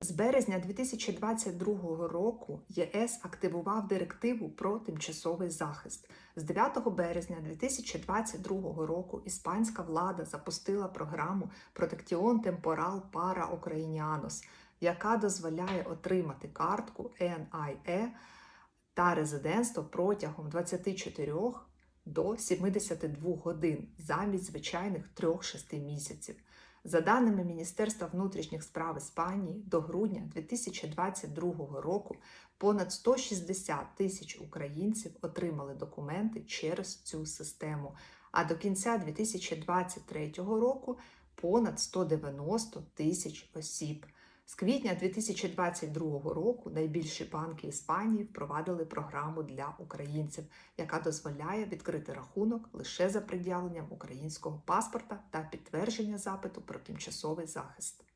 З березня 2022 року ЄС активував директиву про тимчасовий захист. З 9 березня 2022 року іспанська влада запустила програму Протектіон Темпорал Пара Українянос, яка дозволяє отримати картку NIE та резидентство протягом 24 до 72 годин замість звичайних 3-6 місяців. За даними Міністерства внутрішніх справ Іспанії, до грудня 2022 року понад 160 тисяч українців отримали документи через цю систему, а до кінця 2023 року понад 190 тисяч осіб. З квітня 2022 року найбільші банки Іспанії впровадили програму для українців, яка дозволяє відкрити рахунок лише за пред'явленням українського паспорта та підтвердження запиту про тимчасовий захист.